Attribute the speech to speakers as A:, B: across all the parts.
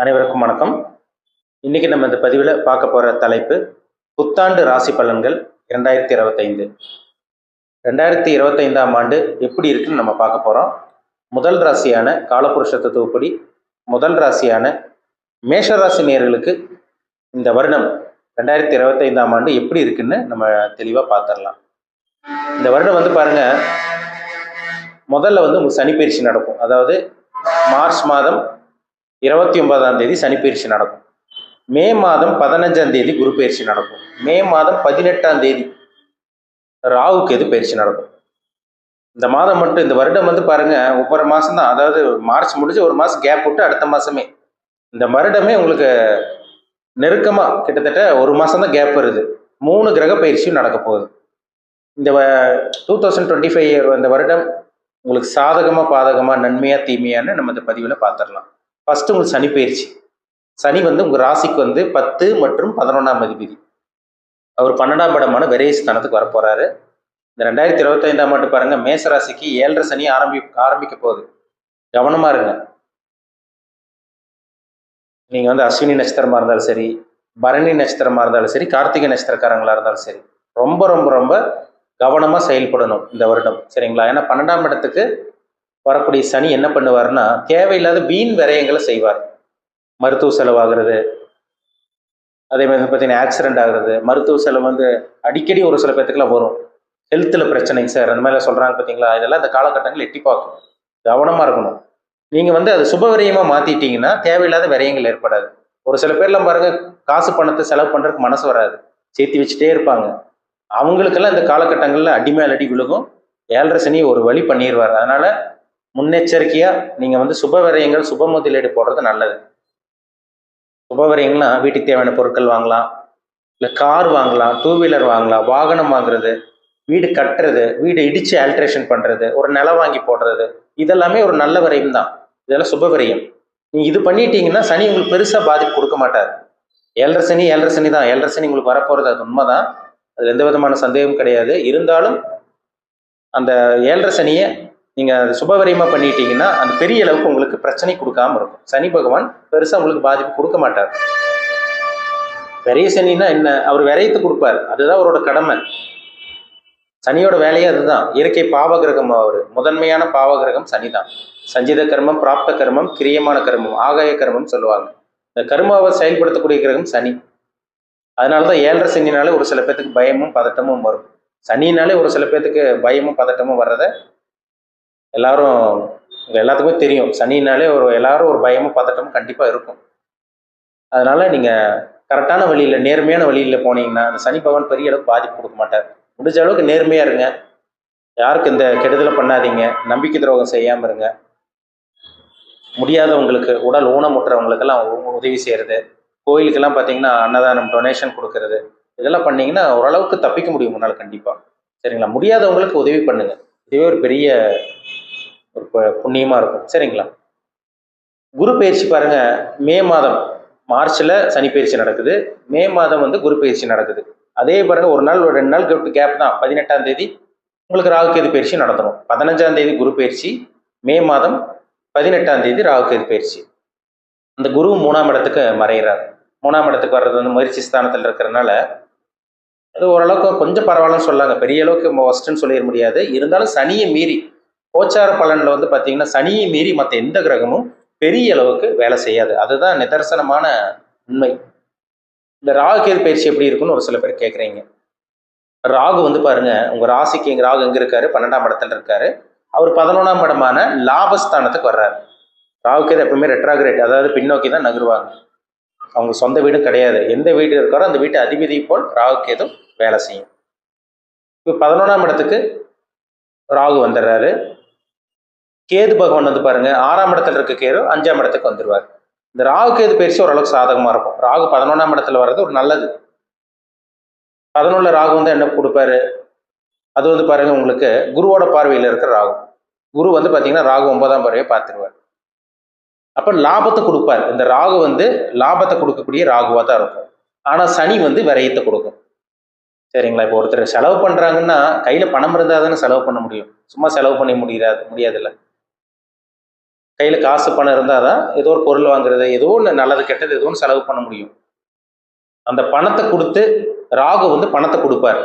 A: அனைவருக்கும் வணக்கம். இன்னைக்கு நம்ம இந்த பதிவில் பார்க்க போகிற தலைப்பு புத்தாண்டு ராசி பலன்கள் இரண்டாயிரத்தி இருபத்தைந்து. ரெண்டாயிரத்தி இருபத்தைந்தாம் ஆண்டு எப்படி இருக்குன்னு நம்ம பார்க்க போகிறோம் முதல் ராசியான காலபுருஷ தத்துவப்படி முதல் ராசியான மேஷ ராசி நேயர்களுக்கு இந்த வருடம் ரெண்டாயிரத்தி இருபத்தைந்தாம் ஆண்டு எப்படி இருக்குன்னு நம்ம தெளிவாக பார்த்துடலாம். இந்த வருடம் வந்து பாருங்கள் முதல்ல வந்து உங்களுக்கு சனிப்பயிற்சி நடக்கும். அதாவது மார்ச் மாதம் இருபத்தி ஒன்பதாம் தேதி சனிப்பயிற்சி நடக்கும். மே மாதம் பதினஞ்சாம் தேதி குரு பயிற்சி நடக்கும். மே மாதம் பதினெட்டாம் தேதி ராகுக்கு எது பயிற்சி நடக்கும். இந்த மாதம் மட்டும் இந்த வருடம் வந்து பாருங்க ஒவ்வொரு மாதம் தான். அதாவது மார்ச் முடிஞ்சு ஒரு மாதம் கேப் விட்டு அடுத்த மாதமே இந்த வருடமே உங்களுக்கு நெருக்கமாக கிட்டத்தட்ட ஒரு மாதம் தான் கேப் வருது. மூணு கிரக பயிற்சியும் நடக்க போகுது. இந்த டூ தௌசண்ட் டுவெண்ட்டி ஃபைவ் இந்த வருடம் உங்களுக்கு சாதகமாக பாதகமாக நன்மையாக தீமையான்னு நம்ம இந்த பதிவில் பார்த்துடலாம். ஃபர்ஸ்ட் உங்களுக்கு சனி பயிற்சி சனி வந்து உங்கள் ராசிக்கு வந்து பத்து மற்றும் பதினொன்றாம் அதிபதி. அவர் பன்னெண்டாம் இடமான விரைய ஸ்தானத்துக்கு வரப்போறாரு இந்த ரெண்டாயிரத்தி இருபத்தைந்தாம் ஆண்டு பாருங்க மேச ராசிக்கு ஏழரை சனி ஆரம்பி ஆரம்பிக்க போகுது. கவனமா இருங்க. நீங்க வந்து அஸ்வினி நட்சத்திரமா இருந்தாலும் சரி பரணி நட்சத்திரமா இருந்தாலும் சரி கார்த்திகை நட்சத்திரக்காரங்களா இருந்தாலும் சரி ரொம்ப ரொம்ப ரொம்ப கவனமா செயல்படணும் இந்த வருடம். சரிங்களா? ஏன்னா பன்னெண்டாம் இடத்துக்கு வரக்கூடிய சனி என்ன பண்ணுவார்னா தேவையில்லாத வீண் விரயங்களை செய்வார். மருத்துவ செலவாகிறது அதே மாதிரி பார்த்தீங்கன்னா ஆக்சிடென்ட் ஆகுறது. மருத்துவ செலவு வந்து அடிக்கடி ஒரு சில பேர்த்துக்குலாம் வரும். ஹெல்த்தில் பிரச்சனைங்க சார் அந்த மாதிரிலாம் சொல்கிறாங்க பார்த்தீங்களா? இதெல்லாம் இந்த காலகட்டங்கள் எட்டி பார்க்கும். கவனமாக இருக்கணும். நீங்கள் வந்து அது சுப விரயமாக மாற்றிட்டீங்கன்னா தேவையில்லாத விரயங்கள் ஏற்படாது. ஒரு சில பேர்லாம் பாருங்க காசு பணத்தை செலவு பண்ணுறதுக்கு மனசு வராது. சேர்த்து வச்சுட்டே இருப்பாங்க. அவங்களுக்கெல்லாம் இந்த காலகட்டங்களில் அடி அடி விழுகும். ஏழரை சனி ஒரு வழி பண்ணிடுவார் அதனால முன்னெச்சரிக்கையாக நீங்கள் வந்து சுப விரயங்கள் சுப முதலீடு போடுறது நல்லது. சுப விரயங்கள்னா வீட்டுக்கு தேவையான பொருட்கள் வாங்கலாம். இல்லை கார் வாங்கலாம் டூ வீலர் வாங்கலாம் வாகனம் வாங்குறது வீடு கட்டுறது வீடு இடித்து ஆல்ட்ரேஷன் பண்ணுறது ஒரு நிலம் வாங்கி போடுறது. இதெல்லாமே ஒரு நல்ல விரயம் தான். இதெல்லாம் சுப விரயம். நீங்கள் இது பண்ணிட்டீங்கன்னா சனி உங்களுக்கு பெருசாக பாதிப்பு கொடுக்க மாட்டார். ஏழரை சனி ஏழரை சனி தான். ஏழரை சனி உங்களுக்கு வரப்போகிறது அது உண்மைதான். அது எந்த விதமான சந்தேகமும் கிடையாது. இருந்தாலும் அந்த ஏழரை சனியை நீங்கள் சுபவரியமாக பண்ணிட்டீங்கன்னா அந்த பெரிய அளவுக்கு உங்களுக்கு பிரச்சனை கொடுக்காம இருக்கும். சனி பகவான் பெருசாக உங்களுக்கு பாதிப்பு கொடுக்க மாட்டார். விரைய சனின்னா என்ன? அவர் விரயத்தை கொடுப்பார். அதுதான் அவரோட கடமை. சனியோட வேலையே அதுதான். இயற்கை பாவ கிரகம் அவர். முதன்மையான பாவ கிரகம் சனி தான் சஞ்சித கர்மம் பிராப்த கர்மம் கிரியமான கர்மம் ஆகாய கர்மம் சொல்லுவாங்க. இந்த கர்மாவை செயல்படுத்தக்கூடிய கிரகம் சனி. அதனால தான் ஏழரை சனினாலே ஒரு சில பேர்த்துக்கு பயமும் பதட்டமும் வரும். சனினாலே ஒரு சில பேர்த்துக்கு பயமும் பதட்டமும் வர்றதை எல்லாரும் எல்லாத்துக்குமே தெரியும். சனினாலே ஒரு எல்லாரும் ஒரு பயமும் பதட்டமும் கண்டிப்பாக இருக்கும். அதனால நீங்கள் கரெக்டான வழியில் நேர்மையான வழியில் போனீங்கன்னா அந்த சனி பகவான் பெரிய அளவுக்கு பாதிப்பு கொடுக்க மாட்டார். முடிஞ்ச அளவுக்கு நேர்மையாக இருங்க. யாருக்கு இந்த கெடுதலை பண்ணாதீங்க. நம்பிக்கை துரோகம் செய்யாமல் இருங்க. முடியாதவங்களுக்கு உடல் ஊனமுற்றவங்களுக்கெல்லாம் உதவி செய்கிறது கோயிலுக்கெல்லாம் பார்த்தீங்கன்னா அன்னதானம் டொனேஷன் கொடுக்கறது. இதெல்லாம் பண்ணிங்கன்னா ஓரளவுக்கு தப்பிக்க முடியும் முன்னால் கண்டிப்பாக சரிங்களா? முடியாதவங்களுக்கு உதவி பண்ணுங்கள் இதுவே ஒரு பெரிய ஒரு புண்ணியமாக இருக்கும். சரிங்களா? குரு பயிற்சி பாருங்க மே மாதம். மார்ச்ல சனி பயிற்சி நடக்குது. மே மாதம் வந்து குரு பயிற்சி நடக்குது. அதே பாருங்க ஒரு நாள் ஒரு ரெண்டு நாள் கேப் தான். பதினெட்டாம் தேதி உங்களுக்கு ராகுகேது பயிற்சி நடந்துடும் பதினஞ்சாம் தேதி குரு பயிற்சி மே மாதம் பதினெட்டாம் தேதி ராகுகேது பயிற்சி. அந்த குரு மூணாம் இடத்துக்கு மறைகிறார் மூணாம் இடத்துக்கு வர்றது வந்து முயற்சி ஸ்தானத்தில் இருக்கிறதுனால அது ஓரளவுக்கு கொஞ்சம் பரவாயில்லன்னு சொல்லாங்க. பெரிய அளவுக்கு ஒஸ்ட்னு சொல்லிட முடியாது. இருந்தாலும் சனியை மீறி கோச்சார பலன்ல வந்து பார்த்தீங்கன்னா சனியை மீறி மற்ற எந்த கிரகமும் பெரிய அளவுக்கு வேலை செய்யாது. அதுதான் நிதர்சனமான உண்மை. இந்த ராகு கேது பயிற்சி எப்படி இருக்குன்னு ஒரு சில பேர் கேட்குறீங்க ராகு வந்து பாருங்க உங்க ராசிக்கு எங்க ராகு எங்க இருக்காரு? பன்னெண்டாம் இடத்துல இருக்காரு. அவர் பதினொன்றாம் இடமான லாபஸ்தானத்துக்கு வர்றாரு. ராகு கேது எப்பவுமே ரெட்ராகிரேட் அதாவது பின்னோக்கி தான் நகருவாங்க. அவங்க சொந்த வீடும் கிடையாது. எந்த வீடு இருக்காரோ அந்த வீட்டு அதிபதி போல் ராகு கேதும் வேலை செய்யும். இப்போ பதினொன்றாம் இடத்துக்கு ராகு வந்துடுறாரு. கேது பகவான் வந்து பாருங்க ஆறாம் இடத்துல இருக்க கேது அஞ்சாம் இடத்துக்கு வந்துருவார். இந்த ராகு கேது பயிற்சி ஓரளவுக்கு சாதகமா இருக்கும். ராகு பதினொன்றாம் இடத்துல வர்றது ஒரு நல்லது. பதினொன்னுல ராகு வந்து என்ன கொடுப்பாரு? அது வந்து பாருங்க உங்களுக்கு குருவோட பார்வையில் இருக்கிற ராகு. குரு வந்து பாத்தீங்கன்னா ராகு ஒன்பதாம் பார்வையை பார்த்துருவார். அப்ப லாபத்தை கொடுப்பார். இந்த ராகு வந்து லாபத்தை கொடுக்கக்கூடிய ராகுவா தான் இருக்கும். ஆனா சனி வந்து விரயத்தை கொடுக்கும். சரிங்களா? இப்போ ஒருத்தர் செலவு பண்றாங்கன்னா கையில பணம் இருந்தால் தானே செலவு பண்ண முடியும். சும்மா செலவு பண்ண முடியாது முடியாதுல்ல. கையில் காசு பணம் இருந்தால் தான் ஏதோ ஒரு பொருள் வாங்குறது ஏதோ ஒன்று நல்லது கெட்டது ஏதோ ஒன்று செலவு பண்ண முடியும். அந்த பணத்தை கொடுத்து ராகு வந்து பணத்தை கொடுப்பார்.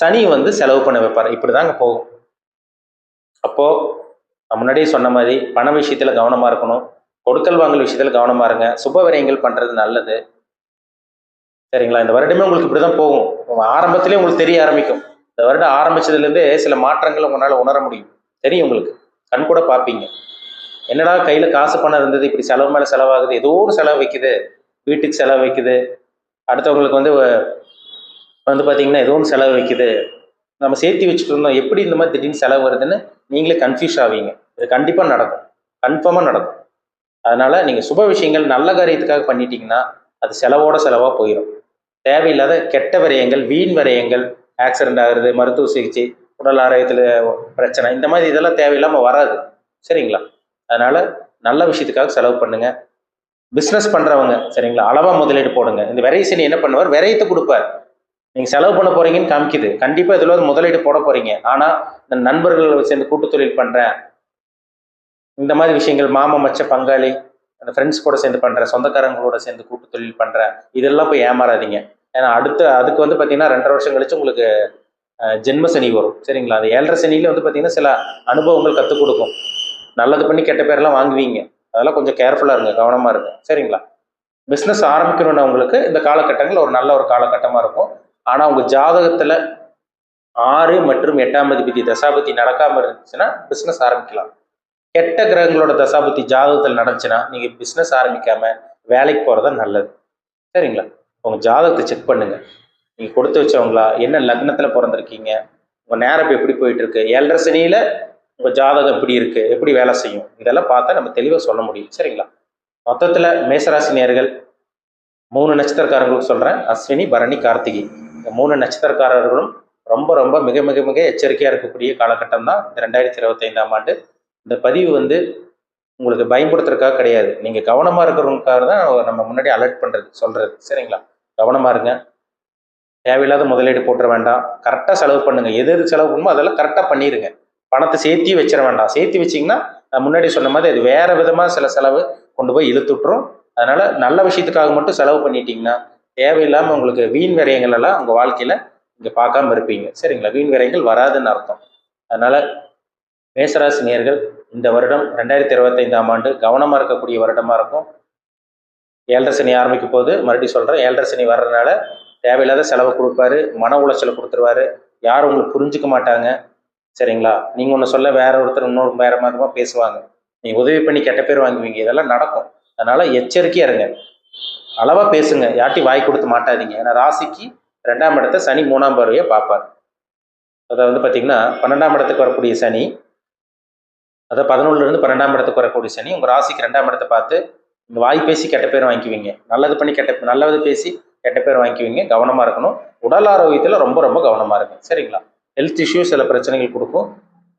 A: சனி வந்து செலவு பண்ண வைப்பார். இப்படி தாங்க போகும் அப்போது முன்னாடியே சொன்ன மாதிரி பண விஷயத்தில் கவனமாக இருக்கணும். கொடுக்கல் வாங்கல் விஷயத்தில் கவனமாக இருங்க. சுப விரயங்கள் பண்ணுறது நல்லது. சரிங்களா? இந்த வருடமே உங்களுக்கு இப்படி தான் போகும் ஆரம்பத்திலே உங்களுக்கு தெரிய ஆரம்பிக்கும். இந்த வருடம் ஆரம்பிச்சதுலேருந்தே சில மாற்றங்களை உங்களால் உணர முடியும். தெரியும் உங்களுக்கு. கண் கூட பார்ப்பீங்க. என்னடா கையில் காசு பணம் இருந்தது இப்படி செலவு மேலே செலவாகுது ஏதோ ஒரு செலவு வைக்குது வீட்டுக்கு செலவு வைக்குது. அடுத்தவங்களுக்கு வந்து வந்து பார்த்தீங்கன்னா ஏதோ ஒன்று செலவு வைக்குது. நம்ம சேர்த்து வச்சுட்டு இருந்தோம் எப்படி இந்த மாதிரி திடீர்னு செலவு வருதுன்னு நீங்களே கன்ஃபியூஸ் ஆவீங்க. இது கண்டிப்பாக நடக்கும். கன்ஃபார்மாக நடக்கும். அதனால் நீங்கள் சுப விஷயங்கள் நல்ல காரியத்துக்காக பண்ணிட்டீங்கன்னா அது செலவோட செலவாக போயிடும் தேவையில்லாத கெட்ட விரயங்கள் வீண் விரயங்கள் ஆக்சிடென்ட் ஆகுறது மருத்துவ சிகிச்சை உடல் ஆரோக்கியத்தில் பிரச்சனை இந்த மாதிரி இதெல்லாம் தேவையில்லாமல் வராது. சரிங்களா? அதனால நல்ல விஷயத்துக்காக செலவு பண்ணுங்க. பிஸ்னஸ் பண்ணுறவங்க சரிங்களா? அளவாக முதலீடு போடுங்க. இந்த வெரைசனி என்ன பண்ணுவார்? விரயத்தை கொடுப்பார். நீங்கள் செலவு பண்ண போறீங்கன்னு காமிக்குது. கண்டிப்பாக இதில் ஒரு முதலீடு போட போறீங்க. ஆனால் இந்த நண்பர்கள் சேர்ந்து கூட்டு தொழில் பண்ணுறேன் இந்த மாதிரி விஷயங்கள் மாமா மச்ச பங்காளி அந்த ஃப்ரெண்ட்ஸ் கூட சேர்ந்து பண்ணுறேன் சொந்தக்காரங்களோட சேர்ந்து கூட்டு தொழில் பண்ணுறேன் இதெல்லாம் போய் ஏமாறாதீங்க. ஏன்னா அடுத்த அதுக்கு வந்து பார்த்தீங்கன்னா ரெண்டரை வருஷம் கழிச்சு உங்களுக்கு ஜென்ம சனி வரும். சரிங்களா? அது ஏழரை சனியில வந்து பார்த்தீங்கன்னா சில அனுபவங்கள் கற்றுக் கொடுக்கும். நல்லது பண்ணி கெட்ட பேரெல்லாம் வாங்குவீங்க. அதெல்லாம் கொஞ்சம் கேர்ஃபுல்லாக இருங்க கவனமாக இருங்க. சரிங்களா? பிஸ்னஸ் ஆரம்பிக்கணும்னு உங்களுக்கு இந்த காலகட்டங்கள் ஒரு நல்ல ஒரு காலகட்டமாக இருக்கும். ஆனால் உங்கள் ஜாதகத்தில் ஆறு மற்றும் எட்டாம் அதிபதி தசாபதி நடக்காமல் இருந்துச்சுன்னா பிஸ்னஸ் ஆரம்பிக்கலாம். கெட்ட கிரகங்களோட தசாபதி ஜாதகத்தில் நடந்துச்சுன்னா நீங்கள் பிஸ்னஸ் ஆரம்பிக்காமல் வேலைக்கு போகிறது நல்லது. சரிங்களா? உங்கள் ஜாதகத்தை செக் பண்ணுங்கள் நீங்கள் கொடுத்து வச்சவங்களா? என்ன லக்னத்தில் பிறந்திருக்கீங்க? உங்கள் நேரம் இப்போ எப்படி போயிட்டுருக்கு ஏழரை சனியில் உங்கள் ஜாதகம் எப்படி இருக்குது எப்படி வேலை செய்யும்? இதெல்லாம் பார்த்தா நம்ம தெளிவாக சொல்ல முடியும். சரிங்களா? மொத்தத்தில் மேசராசி நேர்கள் மூணு நட்சத்திரக்காரங்களுக்கு சொல்கிறேன் அஸ்வினி பரணி கார்த்திகை. இந்த மூணு நட்சத்திரக்காரர்களும் ரொம்ப ரொம்ப மிக மிக மிக எச்சரிக்கையாக இருக்கக்கூடிய காலகட்டம் தான் இந்த ரெண்டாயிரத்தி இருபத்தைந்தாம் ஆண்டு. இந்த பதிவு வந்து உங்களுக்கு பயன்படுத்துறதுக்காக கிடையாது. நீங்கள் கவனமாக இருக்கிறவங்களுக்காக தான் நம்ம முன்னாடி அலர்ட் பண்ணுறது சொல்கிறது சரிங்களா? கவனமாக இருங்க. தேவையில்லாத முதலீடு போட்டுற வேண்டாம். கரெக்டாக செலவு பண்ணுங்கள் எது எது செலவு பண்ணுமோ அதெல்லாம் கரெக்டாக பண்ணிடுங்க பணத்தை சேர்த்தி வச்சிட வேண்டாம். சேர்த்தி வச்சிங்கன்னா நான் முன்னாடி சொன்ன மாதிரி அது வேற விதமாக சில செலவு கொண்டு போய் இழுத்துட்டுரும். அதனால நல்ல விஷயத்துக்காக மட்டும் செலவு பண்ணிட்டீங்கன்னா தேவையில்லாமல் உங்களுக்கு வீண் விரயங்கள் எல்லாம் உங்கள் வாழ்க்கையில் இங்கே பார்க்காம இருப்பீங்க. சரிங்களா? வீண் விரயங்கள் வராதுன்னு அர்த்தம். அதனால மேசராசி நேர்கள் இந்த வருடம் ரெண்டாயிரத்தி இருபத்தைந்தாம் ஆண்டு கவனமாக இருக்கக்கூடிய வருடமாக இருக்கும். ஏழரை சனி ஆரம்பிக்கும் போது மறுபடியும் சொல்கிறேன் ஏழரை சனி வர்றதுனால தேவையில்லாத செலவு கொடுப்பாரு. மன உளைச்சலை கொடுத்துருவாரு. யாரும் உங்களுக்கு புரிஞ்சுக்க மாட்டாங்க. சரிங்களா? நீங்கள் ஒன்று சொல்ல வேற ஒருத்தர் இன்னொரு வேற மாதிரிமா பேசுவாங்க. நீங்கள் உதவி பண்ணி கெட்ட பேர் வாங்குவீங்க. இதெல்லாம் நடக்கும். அதனால எச்சரிக்கையாக இருங்க. அளவாக பேசுங்க. யார்ட்டி வாய் கொடுத்து மாட்டாதீங்க. ஏன்னா ராசிக்கு ரெண்டாம் இடத்த சனி மூணாம் பார்வையை பார்ப்பார். அதை வந்து பார்த்தீங்கன்னா பன்னெண்டாம் இடத்துக்கு வரக்கூடிய சனி அதாவது பதினொன்றுல இருந்து பன்னெண்டாம் இடத்துக்கு வரக்கூடிய சனி உங்கள் ராசிக்கு ரெண்டாம் இடத்தை பார்த்து இந்த வாய் பேசி கெட்ட பேர் வாங்கிக்குவீங்க. நல்லது பண்ணி கெட்ட நல்லது பேசி கெட்ட பேர் வாங்கிக்குவீங்க. கவனமாக இருக்கணும். உடல் ஆரோக்கியத்தில் ரொம்ப ரொம்ப கவனமாக இருக்கும் சரிங்களா? ஹெல்த் இஷ்யூ சில பிரச்சனைகள் கொடுக்கும்.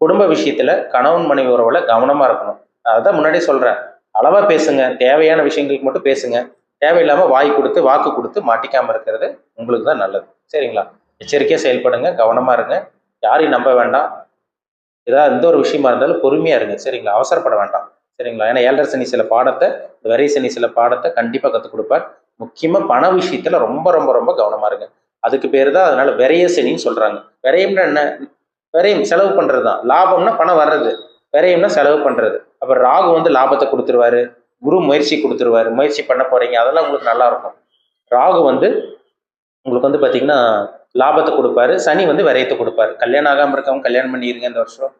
A: குடும்ப விஷயத்தில் கணவன் மனைவி உறவுல கவனமாக இருக்கணும். அதுதான் முன்னாடியே சொல்கிறேன் அளவாக பேசுங்க. தேவையான விஷயங்களுக்கு மட்டும் பேசுங்க. தேவையில்லாமல் வாய் கொடுத்து வாக்கு கொடுத்து மாட்டிக்காமல் இருக்கிறது உங்களுக்கு தான் நல்லது. சரிங்களா? எச்சரிக்கையாக செயல்படுங்க. கவனமாக இருங்க. யாரையும் நம்ப வேண்டாம். ஏதாவது எந்த ஒரு விஷயமா இருந்தாலும் பொறுமையாக இருங்க. சரிங்களா? அவசரப்பட வேண்டாம். சரிங்களா? ஏன்னா ஏழரை சனி சில பாடத்தை வரை சனி சில பாடத்தை கண்டிப்பாக கற்றுக் கொடுப்பார். முக்கியமாக பண விஷயத்தில் ரொம்ப ரொம்ப ரொம்ப கவனமாக இருங்க. அதுக்கு பேர் தான் அதனால விரைய சனின்னு சொல்றாங்க. விரயம்னா என்ன? விரயம் செலவு பண்றது தான் லாபம்னா பணம் வர்றது. விரயம்னா செலவு பண்றது. அப்புறம் ராகு வந்து லாபத்தை கொடுத்துருவாரு. குரு முயற்சி கொடுத்துருவாரு. முயற்சி பண்ண போறீங்க. அதெல்லாம் உங்களுக்கு நல்லா இருக்கும். ராகு வந்து உங்களுக்கு வந்து பாத்தீங்கன்னா லாபத்தை கொடுப்பாரு. சனி வந்து விரயத்தை கொடுப்பாரு. கல்யாணம் ஆகாம இருக்கவங்க கல்யாணம் பண்ணிடுங்க இந்த வருஷம்.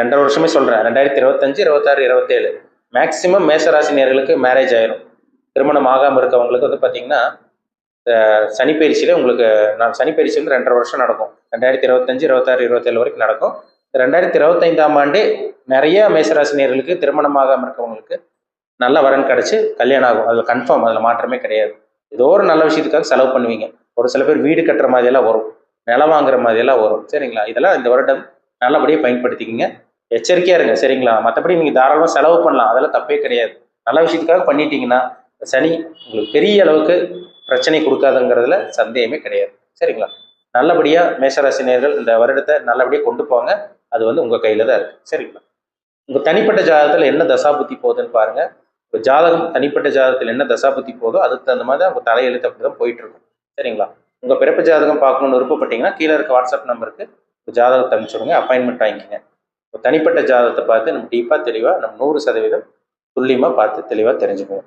A: ரெண்டரை வருஷமே சொல்றேன். ரெண்டாயிரத்தி இருபத்தஞ்சு இருபத்தாறு இருபத்தேழு. மேக்சிமம் மேசராசினியர்களுக்கு மேரேஜ் ஆயிரும். திருமணம் ஆகாம இருக்கவங்களுக்கு வந்து பாத்தீங்கன்னா சனிப்பயிற்சியில் உங்களுக்கு நான் சனிப்பயிற்சி வந்து ரெண்டரை வருஷம் நடக்கும். ரெண்டாயிரத்தி இருபத்தஞ்சு இருபத்தாறு இருபத்தேழு வரைக்கும் நடக்கும். ரெண்டாயிரத்தி இருபத்தைந்தாம் ஆண்டு நிறைய மேசராசினியர்களுக்கு திருமணமாகாமல் இருக்கவங்களுக்கு நல்ல வரன் கிடச்சி கல்யாணம் ஆகும். அதில் கன்ஃபார்ம் அதில் மாற்றமே கிடையாது. ஏதோ ஒரு நல்ல விஷயத்துக்காக செலவு பண்ணுவீங்க. ஒரு சில பேர் வீடு கட்டுற மாதிரியெல்லாம் வரும். நிலம் வாங்குற மாதிரியெல்லாம் வரும். சரிங்களா? இதெல்லாம் இந்த வருடம் நல்லபடியாக பயன்படுத்திக்கிங்க. எச்சரிக்கையாக இருங்க. சரிங்களா? மற்றபடி நீங்கள் தாராளமாக செலவு பண்ணலாம். அதெல்லாம் தப்பே கிடையாது. நல்ல விஷயத்துக்காக பண்ணிட்டீங்கன்னா சனி உங்களுக்கு பெரிய அளவுக்கு பிரச்சனை கொடுக்காதுங்கிறதுல சந்தேகமே கிடையாது. சரிங்களா? நல்லபடியாக மேஷராசினியர்கள் இந்த வருடத்தை நல்லபடியாக கொண்டு போங்க. அது வந்து உங்கள் கையில் தான் இருக்குது சரிங்களா? உங்கள் தனிப்பட்ட ஜாதகத்தில் என்ன தசாபுத்தி போகுதுன்னு பாருங்கள் உங்கள் ஜாதகம் தனிப்பட்ட ஜாதகத்தில் என்ன தசாபுத்தி போதோ அதுக்கு தகுந்த மாதிரி தான் உங்கள் தலையெழுத்து அப்படி தான் போயிட்டுருக்கும். சரிங்களா? உங்கள் பிறப்பு ஜாதகம் பார்க்கணுன்னு விருப்பப்பட்டீங்கன்னா கீழே இருக்க வாட்ஸ்அப் நம்பருக்கு உங்கள் ஜாதகத்தை அனுப்பிச்சுடுங்க அப்பாயின்மெண்ட் வாங்கிக்கோங்க. இப்போ தனிப்பட்ட ஜாதகத்தை பார்த்து நம்ம டீப்பாக தெளிவாக நம்ம நூறு சதவீதம் துல்லியமாக பார்த்து தெளிவாக தெரிஞ்சுக்குவோம்